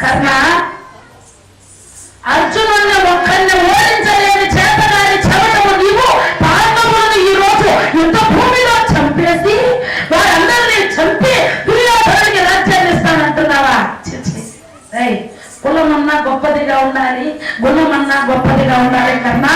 కర్ణ అర్జునుడిని ఒక్కరిని ఓడించలేని చేతగాని చెవటము నీవు పాండవులను ఈ రోజు యుద్ధ భూమిలో చంపేసి వారందరినీ చంపి దుర్యోధనుడికి రాజ్యాన్ని ఇస్తానంటున్నావా? కులమన్నా గొప్పదిగా ఉండాలి గుణమన్నా గొప్పదిగా ఉండాలి కన్నా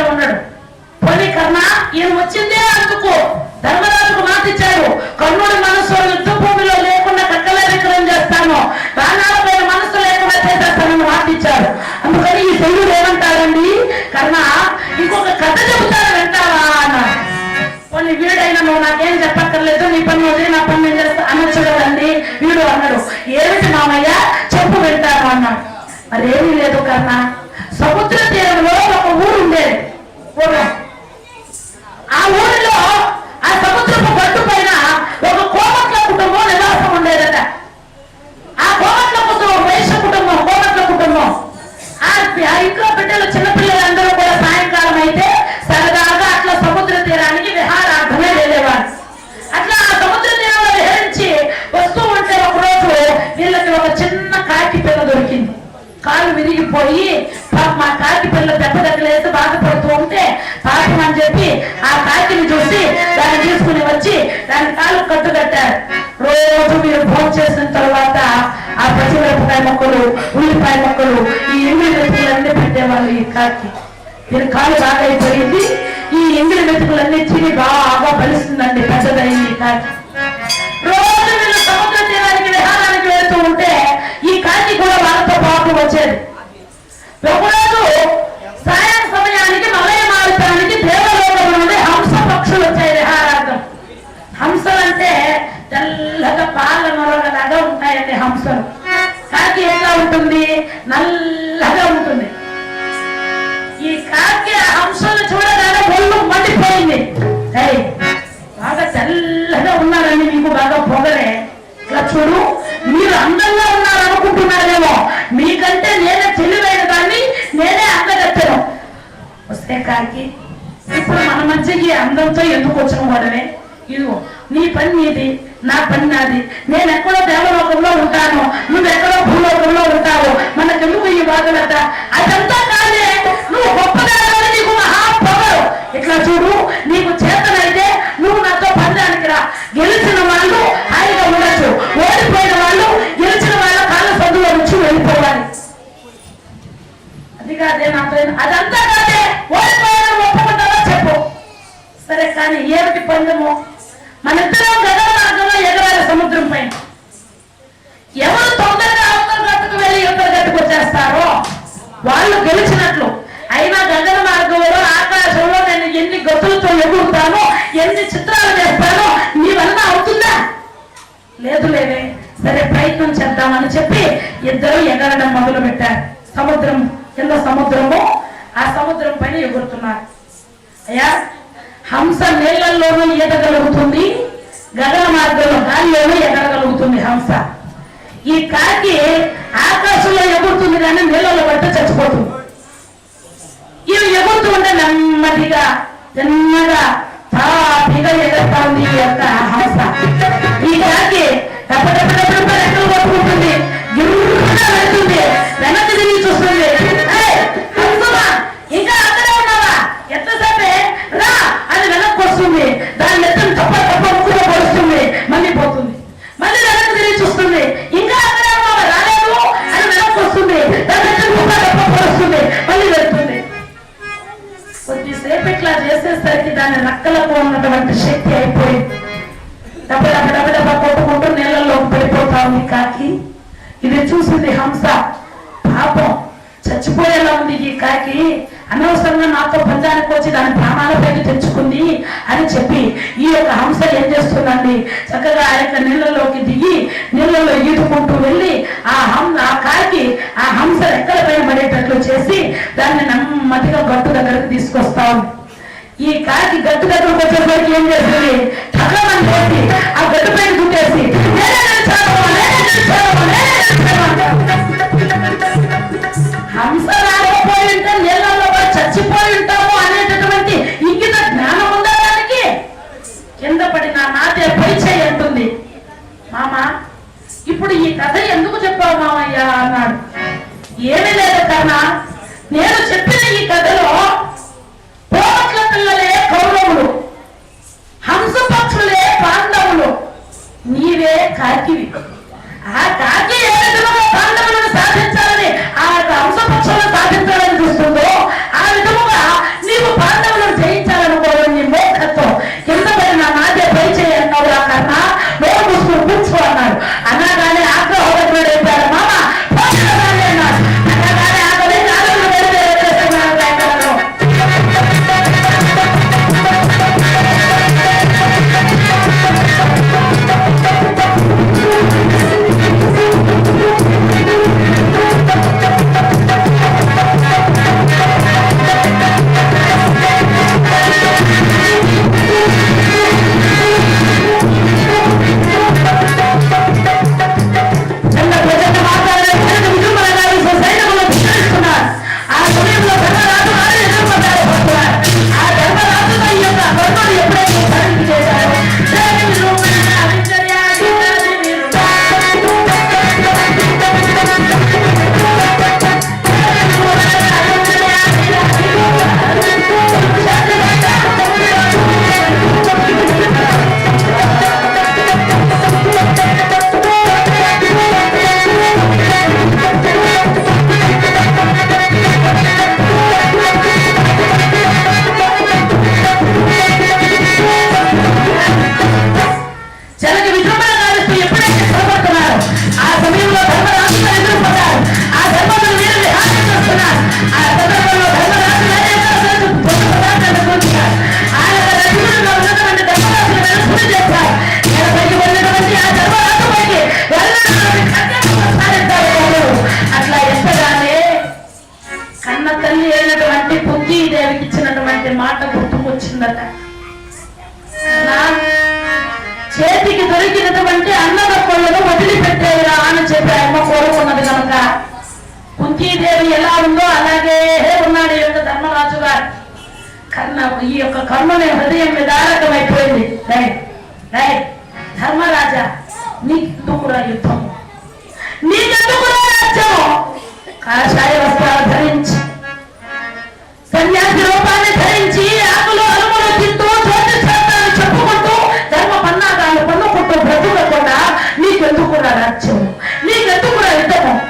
కదండి ఉన్నాడు. పోనీ కర్ణ ఈయన వచ్చిందే అందుకు ధర్మరాజుకు మాట ఇచ్చాడు. కర్ణుడి మనసు యుద్ధ భూమిలో లేకుండా కక్కలే విక్రయం చేస్తాను. ప్రాణాలపైన మనసు లేకుండా చేసేస్తానని మాట ఇచ్చాడు. అందుకని ఈ శైలుడు ఏమంటారండి కర్ణ ఇంకొక కథ చెబుతాను వింటావా అన్నాడు కొన్ని వీడైనా నువ్వు నాకేం చెప్పక్కర్లేదు. నీ పని వదిలి నా పని నేను చేస్తా అనొచ్చు కదండి. వీడు అన్నాడు. ఏమిటి మామయ్య? చెప్పు వింటాను అన్నాడు. మరేమీ లేదు కర్ణ. సముద్ర తీరంలో ఒక ఊరు ఉండేది. ఆ ఊరిలో ఆ సముద్రపు గట్టు పైన ఒక కోమట్ల కుటుంబం నివాసం ఉండేదట. ఆ కోమట్ల కుటుంబం వేష కుటుంబం కోమట్ల కుటుంబం. ఆ ఇంట్లో బిడ్డలు చిన్నపిల్లలందరూ కూడా సాయంకాలం అయితే సరదాగా అట్లా సముద్ర తీరానికి విహారార్థమే వెళ్ళేవారు. అట్లా ఆ సముద్ర తీరంలో విహరించి వస్తూ ఉంటే ఒకరోజు వీళ్ళకి ఒక చిన్న కాకి పిల్ల దొరికింది. కాలు విరిగిపోయి మా కాకి పిల్ల దెబ్బ దగ్గర బాధపడుతూ ఆ చూసి దాన్ని తీసుకుని వచ్చి దాని కాలు కట్టు కట్టారు. రోజు మీరు భోజనం చేసిన తర్వాత ఆ పచ్చిమిరపకాయ మొక్కలు ఉల్లిపాయ మొక్కలు ఈ ఎంగిలి మెతుకులన్నీ పెట్టేవాళ్ళు ఈ కాకి. దీని కాలు బాగా అయిపోయింది. ఈ ఎంగిలి మెతుకులన్నీ తిని బాగా పలుస్తుందండి పెద్దదైంది ఈ కాకి. రోజు మీరు సముద్ర తీరానికి విహారానికి వెళ్తూ ఉంటే ఈ కాకి కూడా వాళ్ళతో పాటు వచ్చేది. ఒకరోజు సాయం పాల నొరగలాగా ఉంటాయండి హంసలు కాకి ఎట్లా ఉంటుంది? నల్లగా ఉంటుంది. ఈ కాకి ఆ హంసలు చూడగానే ఒళ్ళు మండిపోయింది. బాగా తెల్లగా ఉన్నారని మీకు బాగా పొగలే. ఇట్లా చూడు మీరు అందంగా ఉన్నారనుకుంటున్నారేమో. మీకంటే నేనే తెలివైన దాన్ని నేనే అందగత్తెను. వస్తే కాకి ఇప్పుడు మన మధ్యకి అందంతో ఎందుకు వచ్చిన వాడవే ఇదిగో నీ పని నీది నా పని నాది. నేను ఎక్కడో దేవలోకంలో ఉంటాను నువ్వు ఎక్కడో భూలోకంలో ఉంటావు మనకెందుకు ఈ బాధలత? అదంతా కాదే నువ్వు గొప్పదాని నీకు మహా ఇట్లా చూడు నీకు చేతనైతే నువ్వు నాతో పందానికి రా. గెలిచిన వాళ్ళు హాయిగా ఉండొచ్చు. ఓడిపోయిన వాళ్ళు గెలిచిన వాళ్ళ కాళ్ళ సందులో నుంచి వెళ్ళిపోవాలి. అది కాదే నాతో అదంతా కాదే. ఓడిపోయిన ఒప్పుకుంటావా చెప్పు. సరే కానీ ఏమిటి పందెము? మన ఇద్దరం గగన మార్గంలో ఎగరాలి సముద్రం పైన. ఎవరు తొందరగా అవతల గట్టుకు వెళ్ళి యువతల గట్టుకు వచ్చేస్తారో వాళ్ళు గెలిచినట్లు అయినా గగన మార్గంలో ఆకాశంలో నేను ఎన్ని గతులతో ఎగురుతానో ఎన్ని చిత్రాలు చేస్తానో నీ వల్ల అవుతుందా లేదు లేదే సరే ప్రయత్నం చేద్దామని చెప్పి ఇద్దరు ఎగరడం మొదలు పెట్టారు సముద్రం కింద సముద్రము ఆ సముద్రం పైన ఎగురుతున్నారు అయ్యా హంస నీళ్ళల్లోనూ ఈదగలుగుతుంది గగన మార్గంలో గాలిలోనూ సంస్థ ఈ కాకి ఆకాశంలో ఎగురుతుంది కానీ నీళ్ళలో పడితే చచ్చిపోతుంది ఇవి ఎగురుతూ ఉంటే నెమ్మదిగా తిన్నగా తాపిగా ఎగురుతా ఉంది ఈ యొక్క హంస ఈ కాకి ఎప్పటికప్పుడు ఎక్కడ పట్టుకుంటుంది గిరుగా వెళ్తుంది నీళ్ళలో ఈదుకుంటూ వెళ్ళి ఆ హం ఆ కాకి ఆ హంస రెక్కల పైన పడేటట్లు చేసి దాన్ని నెమ్మదిగా గట్టు దగ్గరకు తీసుకొస్తాం. ఈ కాకి గట్టు దగ్గరకు వచ్చేసరికి ఏం చేస్తుంది? టకమని చేసి ఆ గట్టు పైన దుట్టేసి ఇప్పుడు ఈ కథ ఎందుకు చెప్పావు మామయ్య అన్నాడు. ఏమీ లేదు కన్నా నేను చెప్పిన ఈ కథలో పోట్ల పిల్లలే కౌరవులు హంస పక్షులే పాండవులు. నీవే కాకివి ఆ కాకి ఉందో అలాగే ఉన్నాడు ఈ యొక్క ధర్మరాజు గారు. కర్ణ ఈ యొక్క కర్మని హృదయం విదారకమైపోయింది రై రై ధర్మరాజా నీకెందుకురా యుద్ధం? నీకెందుకురా రాజ్యం? కాషాయ వస్త్రాలు ధరించి సన్యాసి రూపాన్ని ధరించి ఆకులు అలుములు తింటూ చోటు శాస్త్రాలు చెప్పుకుంటూ ధర్మ పన్నాగాలు పన్నుకుంటూ బ్రతుకకుండా నీకెందుకురా రాజ్యం? నీకెందుకురా యుద్ధము? ఛీ! పో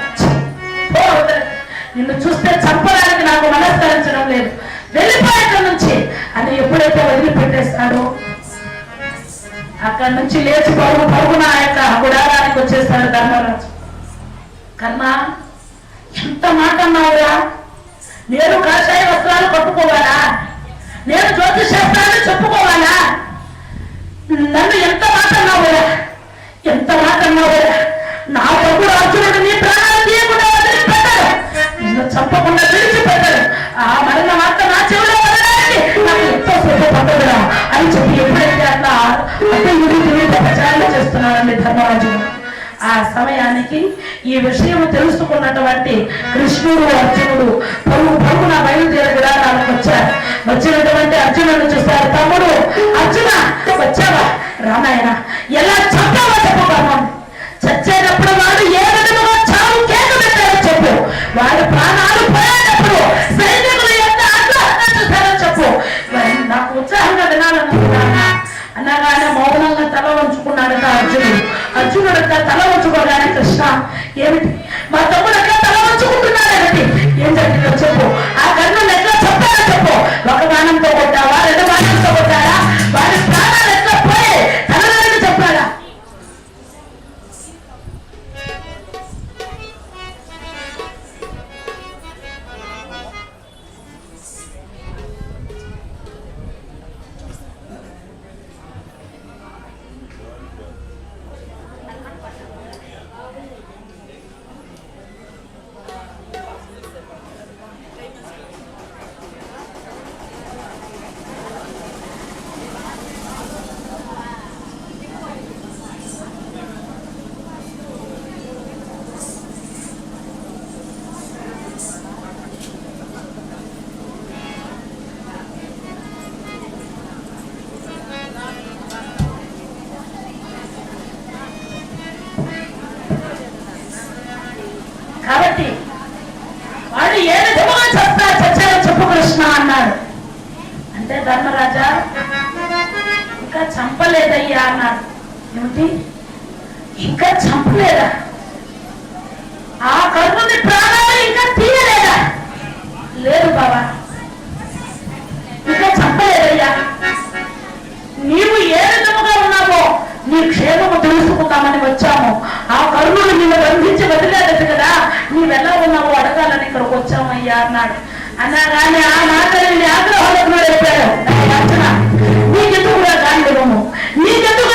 నిన్ను చూస్తే చంపడానికి నాకు మనస్కరించడం లేదు. వెళ్ళిపోయి అక్కడి నుంచి. అని ఎప్పుడైతే వదిలిపెట్టేస్తాడో అక్కడి నుంచి లేచి పరుగు పరుగున ఆ యొక్క గుడారానికి వచ్చేస్తాడు ధర్మరాజు. కన్నా ఎంత మాట అన్నావురా? నేను కాషాయ వస్త్రాలు కట్టుకోవాలా? నేను జ్యోతిష్ శాస్త్రాన్ని చెప్పుకోవాలా? నన్ను ఎంత మాట అన్నావురా? ఎంత మాట అన్నావురా? చంపకుండా విడిచిపెట్టాడు ఆ మరణ మాట నా చెవిలో నాకు ఎంతో శుభ పడ్డదురా అని చెప్పి ఎప్పుడైతే అట్లా అంటే ఇది ప్రచారం చేస్తున్నాడండి ధర్మరాజు ఆ సమయానికి ఈ విషయం తెలుసుకున్నటువంటి కృష్ణుడు అర్జునుడు పరుగు పరుగున బయలుదేరి విధానాలకు వచ్చారు. వచ్చినటువంటి అర్జునుడు చూస్తారు తమ్ముడు అర్జున వచ్చావా? రామాయణ. ఎలా అర్జునుడు తల వంచుకోగానే కృష్ణ ఏమిటి? మా తమ్ముడు అక్కడ తల వంచుకుంటున్నాడేమిటి? ఏం జరిగిందో చెప్పు. ఆ కాబట్టి వాడు ఏ విధముగా చెప్తా చచ్చారో చెప్పు కృష్ణ అన్నాడు. అంటే ధర్మరాజా ఇంకా చంపలేదయ్యా అన్నాడు. ఏమిటి? ఇంకా చంపలేదా? ఆ కర్ణుని ప్రాణాలు ఇంకా తీయలేదా? లేదు బాబా. ఇంకా చంపలేదయ్యా. నీవు ఏ విధముగా ఉన్నా నీ క్షేమము తెలుసుకుందామని వచ్చాము. ఆ కరుణుడు నిన్ను బంధించి వదిలేదు కదా. నీవెలా ఉన్నావు అడగాలని ఇక్కడికి వచ్చామయ్యా అన్నాడు అనగానే ఆ మాటలని ఆగ్రహంలో చెప్పాడు అర్చన నీకెందుకురా గాంధీవము నీకెందుకు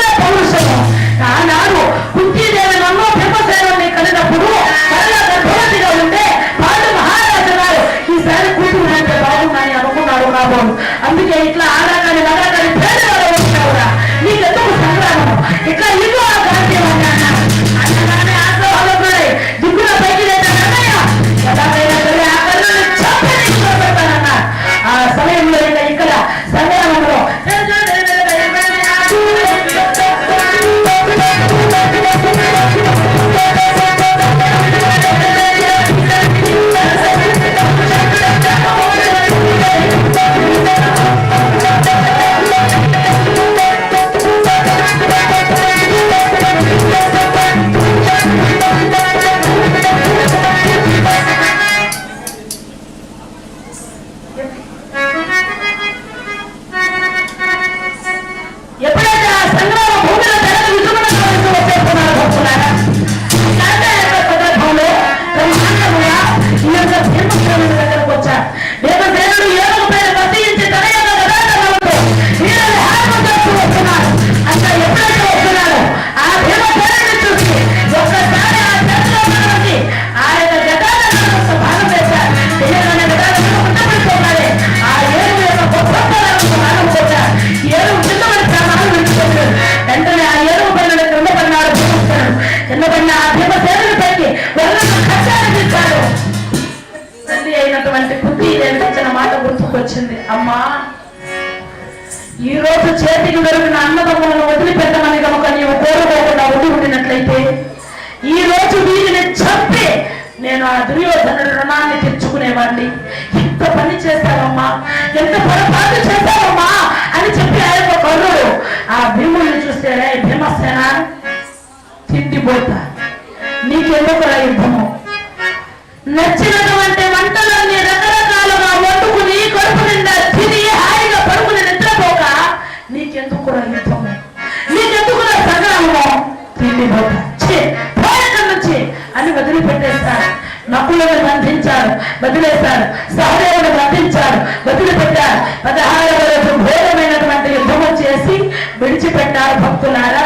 నుంచి అని వదిలిపెట్టేస్తారు. నకులను బంధించారు వదిలేశారు సహదేవుడు బంధించారు వదిలిపెట్టారు. పదహారవ రోజు ఘోరమైనటువంటి యుద్ధము చేసి విడిచిపెట్టారు భక్తులారా.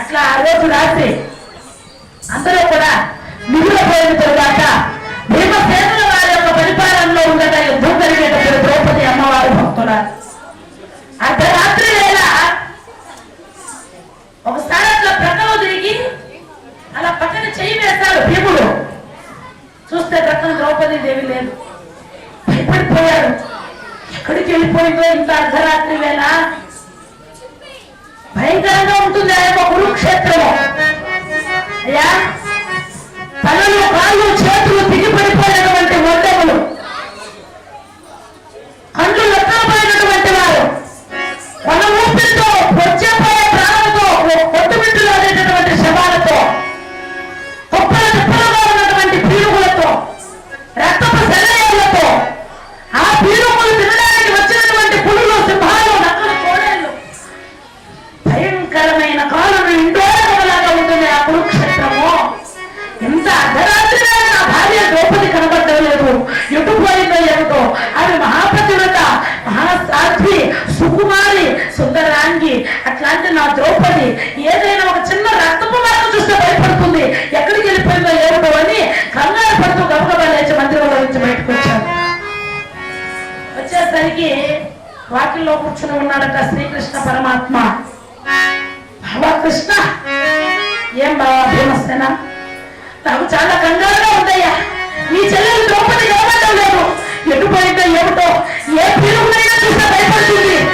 అట్లా ఆ రోజు రాత్రి అందరూ కూడా మిగిలిపోయిన తరువాత భీమసేనుల వారి యొక్క పరిపాలనలో ఉండగా యుద్ధం జరిగేటప్పుడు ద్రౌపది అమ్మవారు భక్తులారు. అర్థం వేళ ఒకసారి అట్లా ప్రక్కలో అలా పక్కన చెయ్యి వేశాడు భీముడు. చూస్తే పక్కన ద్రౌపది దేవి లేదు. భయపడిపోయాడు. ఎక్కడికి వెళ్ళిపోయిందో ఇంత అర్ధరాత్రి వేళ? భయంకరంగా ఉంటుంది ఆయన యొక్క కురుక్షేత్రము అయ్యా తలలు కాళ్ళు చేతులు దిగిపడిపోయినటువంటి మొట్టములు కళ్ళు లెక్క సాధ్వి సుకుమారి సుందరాంగి అట్లాంటి నా ద్రౌపది ఏదైనా ఒక చిన్న రక్తపు మార్గం చూస్తే భయపడుతుంది. ఎక్కడికి వెళ్ళిపోయిందో ఏమిటో అని కంగారు పడుతూ గబగబా లేచి మందిరంలో నుంచి బయటకు వచ్చాను. వచ్చేసరికి వాకిల్లో కూర్చుని ఉన్నాడట శ్రీకృష్ణ పరమాత్మ. బాబా కృష్ణ! ఏం బాబా భీమసేన? నాకు చాలా కంగారుగా ఉందయ్యా. నీ చెల్లెలు ద్రౌపది కనబడటం ఎటు పోయిందో ఏమిటో ఏ పిలుగునైనా చూస్తే భయపడుతుంది ఏ శవాలైనా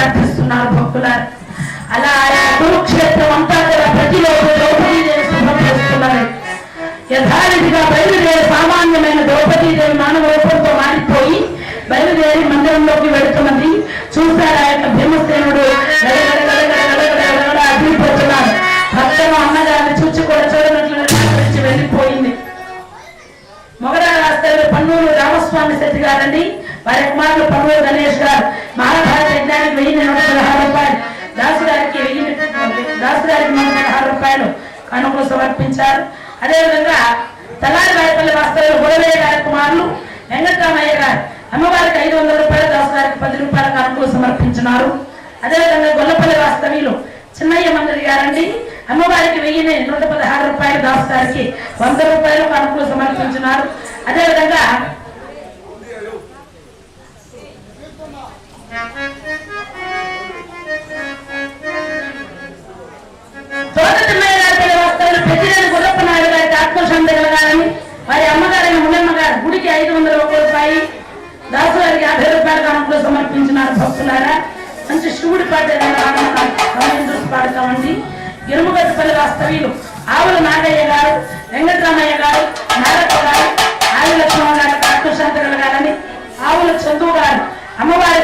ప్రార్థిస్తున్నారు భక్తులారు. అలా ఆ కురుక్షేత్రం అంతా కూడా ప్రతిలో ద్రౌపదీదేవి శుభ్రం చేస్తున్నారు యథారీతిగా బయలుదేరి సామాన్యమైన ద్రౌపదీదేవి మానవ రూపంతో మారిపోయి బయలుదేరి మందిరంలోకి వెళుతున్నది. చూశాడు ఆ యొక్క భీమసేనుడు అదిరిపోతున్నాడు భక్తులు అన్నగారిని చూచి కూడా చూడనట్లు వెళ్ళిపోయింది మొగరా రాస్తారు పన్నూరు రామస్వామి శెట్టి గారండి వారి కుమారుడు పన్నూరు గణేష్ గారు మహాభారత దాసరానికి వెయ్యి నూట పదహారు రూపాయలు. దాసరానికి వెయ్యి దాసరానికి నూట పదహారు రూపాయలు కనుకలు సమర్పించారు. అదేవిధంగా తెల్లారి వారిపల్లి వాస్తవులు గురవయ్య గారి కుమారులు వెంకటరామయ్య గారు అమ్మవారికి ఐదు వందల రూపాయలు దాసరానికి పది రూపాయల కనుకలు సమర్పించినారు. అదేవిధంగా గొల్లపల్లి వాస్తవ్యులు చిన్నయ్య మంత్రి గారండి అమ్మవారికి వెయ్యి నూట పదహారు రూపాయలు దాసరానికి వంద రూపాయలు కనుకలు సమర్పించినారు. అదేవిధంగా వస్తువులు గుర్రప్ప నాయుడు గారికి ఆత్మశాంతి కలగాలని వారి అమ్మగారైన మున్నమ్మ గారు గుడికి ఐదు వందల ఒక రూపాయి దాసు గారికి యాభై రూపాయల కానుకలు సమర్పించినారు. భక్తులారా మంచి శివుడి పాట చూసి పాడతామండి. ఇరుముగట్టుపల్లి వాస్తవీయులు ఆవుల నాగయ్య గారు వెంకటరామయ్య గారు నారప్ప గారు ఆది లక్ష్మణ గారికి ఆత్మశాంత కలగాలని ఆవుల చందు గారు అమ్మవారి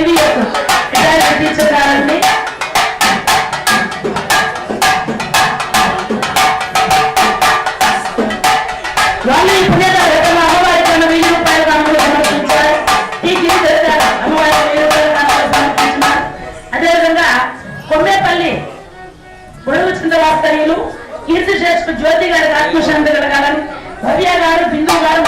స్వామి టీచర్ వాళ్ళు ఈ అమ్మవారికి ఉన్న వెయ్యి రూపాయల కానుకలు సమర్పించారు. టీ అమ్మవారికి వెయ్యి సమర్పించినారు. అదేవిధంగా కొమ్మేపల్లి కీర్తి జ్యోతి గారికి ఆత్మశాంతి కలగాలని భవ్య గారు బిందు గారు